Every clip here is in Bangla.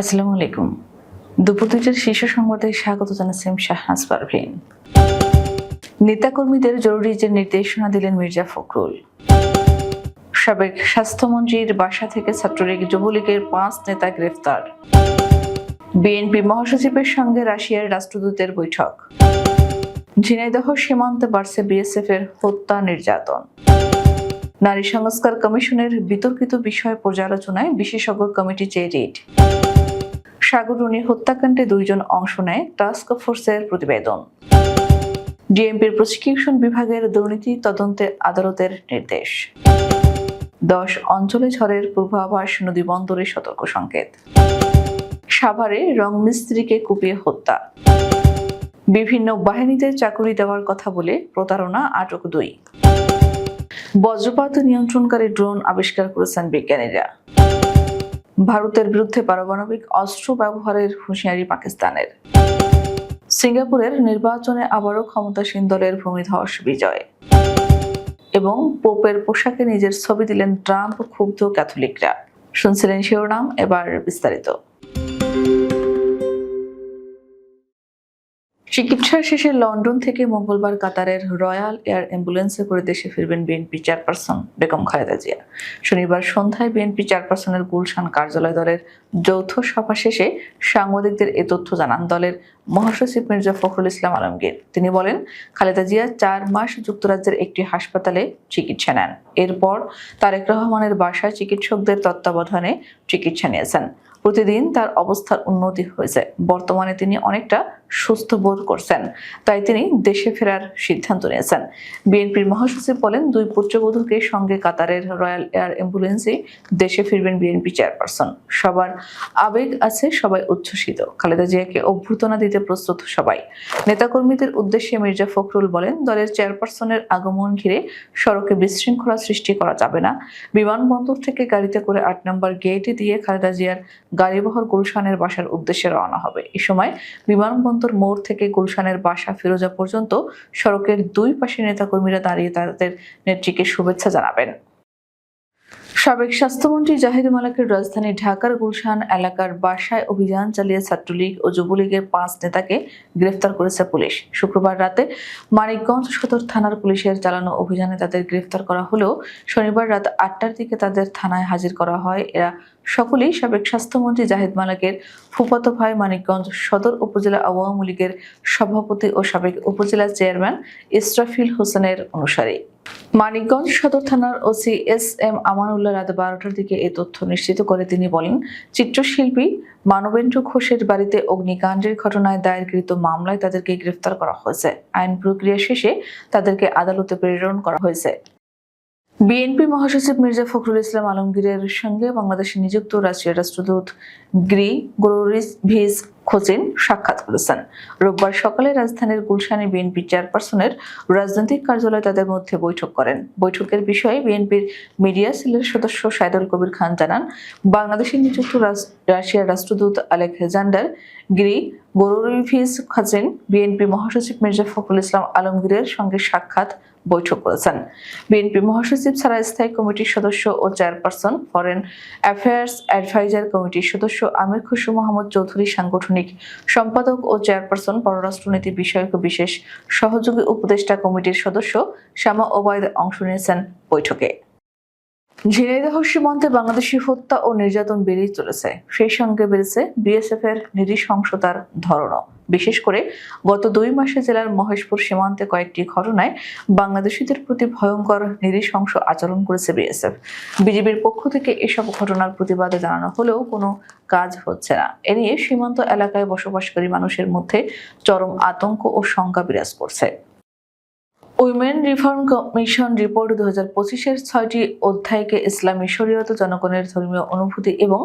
আসসালামু আলাইকুম। দুপুর দুইটার শীর্ষ সংবাদে স্বাগত জানাচ্ছেন শাহনাজ পারভিন। নেতাকর্মীদের জরুরি যে নির্দেশনা দিলেন মির্জা ফখরুল। সাবেক স্বাস্থ্যমন্ত্রীর বাসা থেকে ছাত্রলীগ যুবলীগের পাঁচ নেতা গ্রেফতার। বিএনপি মহাসচিবের সঙ্গে রাশিয়ার রাষ্ট্রদূতের বৈঠক। ঝিনাইদহ সীমান্তে বাড়ছে বিএসএফ এর হত্যা নির্যাতন। নারী সংস্কার কমিশনের বিতর্কিত বিষয় পর্যালোচনায় বিশেষজ্ঞ কমিটি চেয়ে রিট। সাগররুনি হত্যাকাণ্ডে দুইজন অংশ নেয় টাস্ক ফোর্সের প্রতিবেদন। ডিএমপির প্রসিকিউশন বিভাগের দুর্নীতি তদন্তে আদালতের নির্দেশ। দশ অঞ্চলে ঝড়ের পূর্বাভাস নদী বন্দরে সতর্ক সংকেত। সাভারে রং মিস্ত্রিকে কুপিয়ে হত্যা। বিভিন্ন বাহিনীতে চাকরি দেওয়ার কথা বলে প্রতারণা আটক দুই। বজ্রপাত নিয়ন্ত্রণকারী ড্রোন আবিষ্কার করেছেন বিজ্ঞানীরা। ভারতের বিরুদ্ধে পারমাণবিক অস্ত্র ব্যবহারের হুঁশিয়ারি পাকিস্তানের। সিঙ্গাপুরের নির্বাচনে আবারও ক্ষমতাসীন দলের ভূমিধস বিজয়। এবং পোপের পোশাকে নিজের ছবি দিলেন ট্রাম্প ক্ষুব্ধ ক্যাথলিকরা। শুনছিলেন শিরোনাম, এবার বিস্তারিত। চিকিৎসা শেষে লন্ডন থেকে মঙ্গলবার কাতারের রয়্যাল এয়ার অ্যাম্বুলেন্সে করে দেশে ফিরবেন বিএনপি চেয়ারপারসন বেগম খালেদা জিয়া। শনিবার সন্ধ্যায় বিএনপি চেয়ারপারসনের গুলশান কার্যালয় দলের যৌথ সভা শেষে সাংবাদিকদের এ তথ্য জানান দলের মহাসচিব মির্জা ফখরুল ইসলাম আলমগীর। তিনি বলেন, খালেদা জিয়া চার মাস যুক্তরাজ্যের একটি হাসপাতালে চিকিৎসা নেন। এরপর তারেক রহমানের বাসায় চিকিৎসকদের তত্ত্বাবধানে চিকিৎসা নিয়েছেন। প্রতিদিন তার অবস্থার উন্নতি হয়েছে। বর্তমানে তিনি অনেকটা সুস্থ বোধ করছেন। তাই তিনি দেশে ফেরার সিদ্ধান্ত নিয়েছেন। বিএনপির মহাসচিব বলেন, দুই পুত্রবধূকে সঙ্গে কাতারের রয়্যাল এয়ার অ্যাম্বুলেন্সে দেশে ফিরবেন বিএনপি চেয়ারপারসন। সবার আবেগ আছে, সবাই উচ্ছ্বসিত। খালেদা জিয়াকে অভ্যর্থনা দিতে প্রস্তুত সবাই। নেতাকর্মীদের উদ্দেশ্যে মির্জা ফখরুল বলেন, দলের চেয়ারপারসনের আগমন ঘিরে সড়কে বিশৃঙ্খলা সৃষ্টি করা যাবে না। বিমানবন্দর থেকে গাড়িতে করে আট নম্বর গেটে দিয়ে খালেদা জিয়ার গাড়িবহর গুলশানের বাসার উদ্দেশ্যে রওনা হবে। এ সময় বিমানবন্দর মোড় থেকে গুলশানের বাসা ফিরোজা পর্যন্ত সড়কের দুই পাশে নেতাকর্মীরা দাঁড়িয়ে তাদের নেত্রীকে শুভেচ্ছা জানাবেন। সাবেক স্বাস্থ্যমন্ত্রী জাহিদ মালাকের রাজধানী ঢাকার গুলশান এলাকার বাসায় অভিযান চালিয়ে ছাত্রলীগ ও যুবলীগের পাঁচ নেতাকে গ্রেফতার করেছে পুলিশ। শুক্রবার রাতে মানিকগঞ্জ সদর থানার পুলিশের চালানো অভিযানে তাদের গ্রেফতার করা হলেও শনিবার রাত আটটার দিকে তাদের থানায় হাজির করা হয়। এরা সকলেই সাবেক স্বাস্থ্যমন্ত্রী জাহিদ মালাকের ফুফাতো ভাই মানিকগঞ্জ সদর উপজেলা আওয়ামী লীগের সভাপতি ও সাবেক উপজেলা চেয়ারম্যান ইসরাফিল হোসেনের অনুসারী। মানিকগঞ্জ সদর থানার ওসি এস এম আমানুল্লাহ রাত বারোটার দিকে এ তথ্য নিশ্চিত করে তিনি বলেন, চিত্রশিল্পী মানবেন্দ্র ঘোষের বাড়িতে অগ্নিকাণ্ডের ঘটনায় দায়েরকৃত মামলায় তাদেরকে গ্রেফতার করা হয়েছে। আইন প্রক্রিয়া শেষে তাদেরকে আদালতে প্রেরণ করা হয়েছে। বিএনপি মহাসচিব মির্জা ফখরুল ইসলাম আলমগীরের সঙ্গে বাংলাদেশে নিযুক্ত রাশিয়ার রাষ্ট্রদূত গ্রি গোরিস ভিস খোচেন সাক্ষাৎ করেছেন। রোববার সকালে রাজধানীর গুলশানে বিএনপি চেয়ারপারসনের রাজনৈতিক কার্যালয়ে তাদের মধ্যে বৈঠক করেন। বৈঠকের বিষয়ে বিএনপির মিডিয়া সেলের সদস্য সাইদুল কবির খান জানান বাংলাদেশে নিযুক্ত রাশিয়ার রাষ্ট্রদূত আলেকজান্ডার গিরি গোরোরিভিস খাচেন বিএনপি মহাসচিব মির্জা ফখরুল ইসলাম আলমগীরের সঙ্গে সাক্ষাৎ বৈঠক করেছেন। বিএনপি মহাসচিব ছাড়া স্থায়ী কমিটির সদস্য ও চেয়ারপারসন ফরেন অ্যাফেয়ার্স অ্যাডভাইজার কমিটির সদস্য আমির খুশু মোহাম্মদ চৌধুরী সাংগঠনিক সম্পাদক ও চেয়ারপারসন পররাষ্ট্রনীতি বিষয়ক বিশেষ সহযোগী উপদেষ্টা কমিটির সদস্য শ্যামা ওবায়দ অংশ নিয়েছেন বৈঠকে। ঝিনাইদহ সীমান্তে বাংলাদেশি হত্যা ও নির্যাতন বেড়েই চলেছে। সেই সঙ্গে বেড়েছে বিএসএফ এর নৃশংসতার ধরনও। বিশেষ করে গত দুই মাসে জেলার মহেশপুর সীমান্তে কয়েকটি ঘটনায় বাংলাদেশিদের প্রতি ভয়ঙ্কর নিরীশংস আচরণ করেছে বিএসএফ। বিজেপির পক্ষ থেকে এসব ঘটনার প্রতিবাদে জানানো হলেও কোনো কাজ হচ্ছে না। এ নিয়ে সীমান্ত এলাকায় বসবাসকারী মানুষের মধ্যে চরম আতঙ্ক ও শঙ্কা বিরাজ করছে। উইমেন রিফর্ম কমিশন রিপোর্ট দু হাজার পঁচিশের ছয়টি অধ্যায়কে ইসলামী শরীয়ত, জনগণের ধর্মীয় অনুভূতি এবং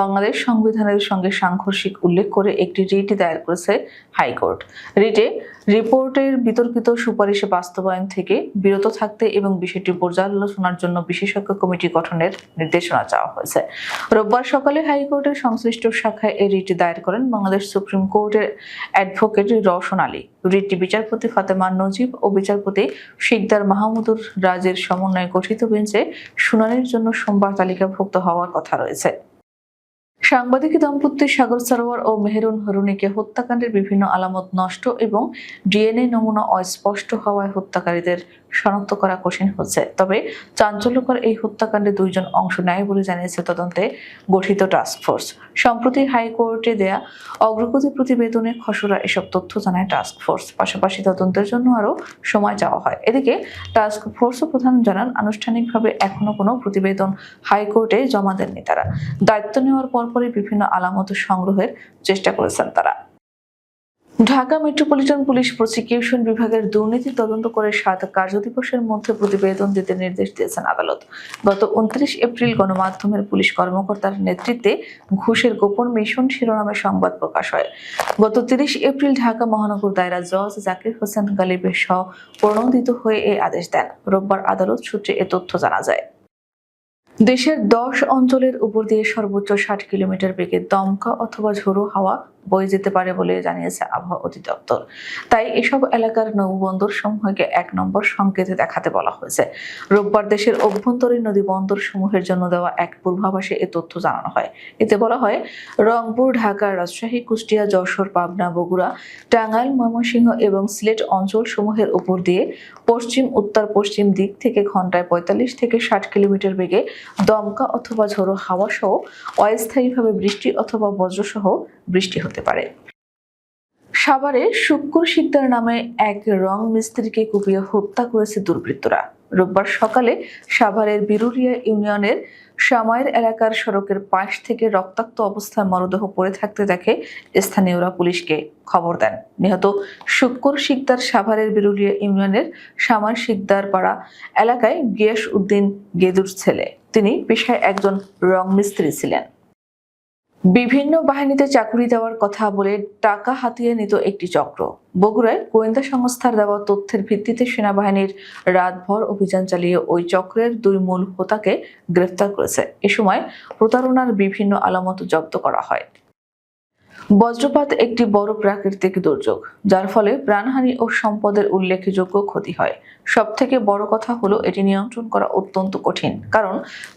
বাংলাদেশ সংবিধানের সঙ্গে সাংঘর্ষিক উল্লেখ করে একটি রিট দায়ের করেছে হাইকোর্ট। রিটে রিপোর্টের বিতর্কিত সুপারিশে বাস্তবায়ন থেকে বিরত থাকতে এবং বিষয়টি পর্যালোচনার জন্য বিশেষজ্ঞ কমিটি গঠনের নির্দেশনা চাওয়া হয়েছে। রোববার সকালে হাইকোর্টের সংশ্লিষ্ট শাখায় এই রিট দায়ের করেন বাংলাদেশ সুপ্রিম কোর্টের অ্যাডভোকেট রওশন আলী। রিটটি বিচারপতি ফাতেমা নজিব ও বিচারপতি শিকদার মাহমুদুর রাজের সমন্বয়ে গঠিত বেঞ্চে শুনানির জন্য সোমবার তালিকাভুক্ত হওয়ার কথা রয়েছে। সাংবাদিক দম্পতি সাগর সরোয়ার ও মেহেরুন হরুনিকে হত্যাকাণ্ডের বিভিন্ন আলামত নষ্ট এবং ডিএনএ নমুনা অস্পষ্ট হওয়ায় হত্যাকারীদের শনাক্ত করা কঠিন হচ্ছে। তবে চাঞ্চল্যকর এই হত্যাকাণ্ডে দুইজন অংশ নেয় বলে জানিয়েছে তদন্তে গঠিত টাস্ক ফোর্স সম্প্রতি হাইকোর্টে দেয়া অগ্রগতি প্রতিবেদনে খসড়া এসব তথ্য জানায় টাস্ক ফোর্স পাশাপাশি তদন্তের জন্য আরও সময় চাওয়া হয়। এদিকে টাস্ক ফোর্স প্রধান জানান, আনুষ্ঠানিকভাবে এখনও কোনো প্রতিবেদন হাইকোর্টে জমা দেননি তারা। দায়িত্ব নেওয়ার পরপরই বিভিন্ন আলামত সংগ্রহের চেষ্টা করেছেন তারা। ঢাকা মেট্রোপলিটন পুলিশ প্রসিকিউশন বিভাগের দুর্নীতি তদন্ত করে সাত কার্যদিবসের মধ্যে প্রতিবেদন দিতে নির্দেশ দিয়েছেন আদালত। গত উনত্রিশ এপ্রিল গণমাধ্যমের পুলিশ কর্মকর্তার নেতৃত্বে ঘুষের গোপন মিশন শিরোনামে সংবাদ প্রকাশ হয়। গত তিরিশ এপ্রিল ঢাকা মহানগর দায়রা জজ জাকির হোসেন গালিবের সহ প্রণোদিত হয়ে এই আদেশ দেন। রোববার আদালত সূত্রে এ তথ্য জানা যায়। দেশের দশ অঞ্চলের উপর দিয়ে সর্বোচ্চ ষাট কিলোমিটার বেগে দমকা অথবা ঝোড়ো হাওয়া বয়ে যেতে পারে বলে জানিয়েছে আবহাওয়া অধিদপ্তর। তাই এসব এলাকার নৌবন্দর সমূহকে এক নম্বর সংকেতে দেখাতে বলা হয়েছে। রোববার দেশের অভ্যন্তরীণ নদী বন্দর সমূহের জন্য দেওয়া এক পূর্বাভাসে এ তথ্য জানানো হয়। এতে বলা হয়, রংপুর, ঢাকা, রাজশাহী, কুষ্টিয়া, যশোর, পাবনা, বগুড়া, টাঙ্গাইল, ময়মনসিংহ এবং সিলেট অঞ্চল সমূহের উপর দিয়ে পশ্চিম, উত্তর, পশ্চিম দিক থেকে ঘন্টায় পঁয়তাল্লিশ থেকে ষাট কিলোমিটার বেগে দমকা অথবা ঝোড়ো হাওয়া সহ অস্থায়ীভাবে বৃষ্টি অথবা বজ্রসহ বৃষ্টি হতে পারে। সাভারে শুক্কুর শিকদার নামে এক রং মিস্ত্রিকে কুপিয়ে হত্যা করেছে দুর্বৃত্তরা। রোববার সকালে সাভারের বিরুলিয়া ইউনিয়নের সামায়ের এলাকার সড়কের পাশ থেকে রক্তাক্ত অবস্থায় মরদেহ পড়ে থাকতে দেখে স্থানীয়রা পুলিশকে খবর দেন। নিহত শুক্কুর শিকদার সাভারের বিরুলিয়া ইউনিয়নের সামার শিকদার পাড়া এলাকায় গিয়াস উদ্দিন গেদুর ছেলে। তিনি পেশায় একজন রং মিস্ত্রি ছিলেন। বিভিন্ন বাহিনীতে চাকুরি দেওয়ার কথা বলে টাকা হাতিয়ে নিত একটি চক্র। বগুড়ায় গোয়েন্দা সংস্থার দেওয়া তথ্যের ভিত্তিতে সেনাবাহিনীর রাতভর অভিযান চালিয়ে ওই চক্রের দুই মূল হোতাকে গ্রেফতার করেছে। এ সময় প্রতারণার বিভিন্ন আলামত জব্দ করা হয়। বজ্রপাত একটি বড় প্রাকৃতিক দুর্যোগ, যার ফলে প্রাণহানি ও সম্পদের উল্লেখযোগ্য ক্ষতি হয়। সব থেকে বড় কথা হলো এটি নিয়ন্ত্রণ করা অত্যন্ত কঠিন, কারণ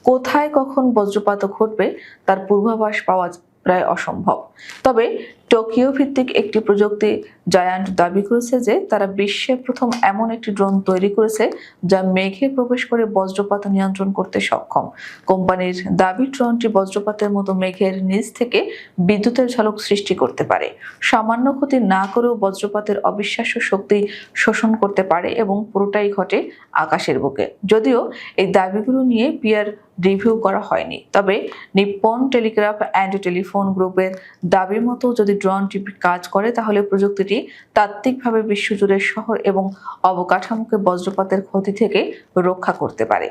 কোথায় কখন বজ্রপাত ঘটবে তার পূর্বাভাস পাওয়া প্রায় অসম্ভব। তবে টোকিও ভিত্তিক একটি প্রযুক্তি জায়ান্ট দাবি করেছে যে তারা বিশ্বে প্রথম এমন একটি ড্রোন তৈরি করেছে যা মেঘে প্রবেশ করে বজ্রপাত নিয়ন্ত্রণ করতে সক্ষম। কোম্পানির দাবি, ড্রোনটি বজ্রপাতের মতো মেঘের নিচ থেকে বিদ্যুতের ঝলক সৃষ্টি করতে পারে। সামান্য ক্ষতি না করেও বজ্রপাতের অবিশ্বাস্য শক্তি শোষণ করতে পারে এবং পুরোটাই ঘটে আকাশের বুকে। যদিও এই দাবিগুলো নিয়ে পিয়ার রিভিউ করা হয়নি। তবে নিপ্পন টেলিগ্রাফ অ্যান্ড টেলিফোন গ্রুপের দাবি মতো যদি ড্রোনটি কাজ করে, তাহলে প্রযুক্তিটি তাত্ত্বিকভাবে বিশ্বজুড়ে শহর এবং অবকাঠামোকে বজ্রপাতের ক্ষতি থেকে রক্ষা করতে পারে।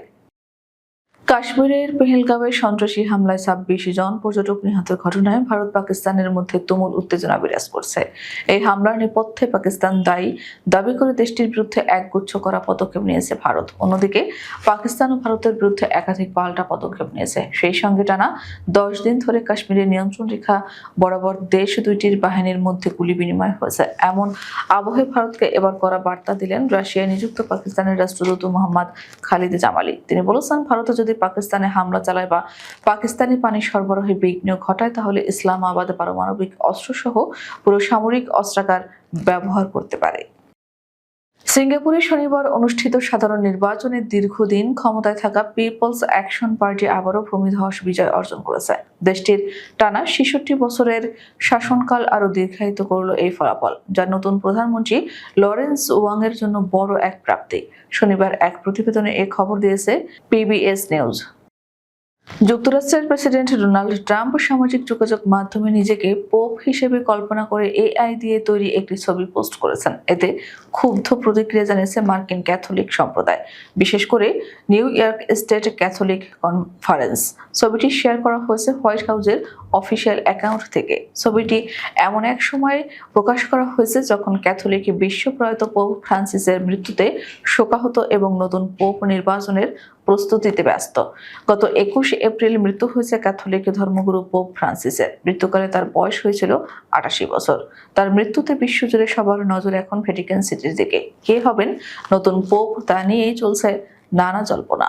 কাশ্মীরের পেহেলগাঁওয়ে সন্ত্রাসী হামলায় ছাব্বিশ জন পর্যটক নিহতের ঘটনায় ভারত পাকিস্তানের মধ্যে তুমুল উত্তেজনা বিরাজ করছে। এই হামলার নেপথ্যে পাকিস্তান দায়ী দাবি করে দেশটির বিরুদ্ধে একগুচ্ছ করা পদক্ষেপ নিয়েছে ভারত। অন্যদিকে, পাকিস্তান ও ভারতের বিরুদ্ধে একাধিক পাল্টা পদক্ষেপ নিয়েছে। সেই সঙ্গে টানা দশ দিন ধরে কাশ্মীরের নিয়ন্ত্রণ রেখা বরাবর দেশ দুইটির বাহিনীর মধ্যে গুলি বিনিময় হয়েছে। এমন আবহে ভারতকে এবার করা বার্তা দিলেন রাশিয়ায় নিযুক্ত পাকিস্তানের রাষ্ট্রদূত মোহাম্মদ খালিদ জামালি। তিনি বলেছেন, ভারত যদি পাকিস্তানে হামলা চালায় বা পাকিস্তানি পানি সরবরাহে বিঘ্ন ঘটায়, তাহলে ইসলামাবাদে পারমাণবিক অস্ত্রসহ পুরো সামরিক অস্ত্রাগার ব্যবহার করতে পারে। সিঙ্গাপুরে শনিবার অনুষ্ঠিত সাধারণ নির্বাচনে দীর্ঘদিন ক্ষমতায় থাকা পিপলস অ্যাকশন পার্টি আবারও ভূমিধস বিজয় অর্জন করেছে। দেশটির টানা ছেষট্টি বছরের শাসনকাল আরও দীর্ঘায়িত করল এই ফলাফল, যা নতুন প্রধানমন্ত্রী লরেন্স ওয়াংয়ের জন্য বড় এক প্রাপ্তি। শনিবার এক প্রতিবেদনে এ খবর দিয়েছে পিবিএস নিউজ। যুক্তরাষ্ট্রের প্রেসিডেন্ট ডোনাল্ড ট্রাম্প সামাজিক যোগাযোগ মাধ্যমে নিজেকে পোপ হিসেবে কল্পনা করে এআই দিয়ে তৈরি একটি ছবি পোস্ট করেছেন। এতে ক্ষুব্ধ প্রতিক্রিয়া জানিয়েছে মার্কিন ক্যাথলিক সম্প্রদায়, বিশেষ করে New York State Catholic conference. ছবিটি শেয়ার করা হয়েছে হোয়াইট হাউসের অফিসিয়াল অ্যাকাউন্ট থেকে। ছবিটি এমন এক সময়ে প্রকাশ করা হয়েছে যখন ক্যাথলিক বিশ্বপ্রয়াত পোপ ফ্রান্সিসের মৃত্যুতে শোকাহত এবং নতুন পোপ নির্বাচনের প্রস্তুতিতে ব্যস্ত। গত একুশে এপ্রিল মৃত্যু হয়েছে ক্যাথলিক ধর্মগুরু পোপ ফ্রান্সিসের। মৃত্যুকালে তার বয়স হয়েছিল আটাশি বছর। তার মৃত্যুতে বিশ্বজুড়ে সবার নজর এখন ভ্যাটিকান সিটির দিকে। কে হবেন নতুন পোপ তা নিয়েই চলছে নানা জল্পনা।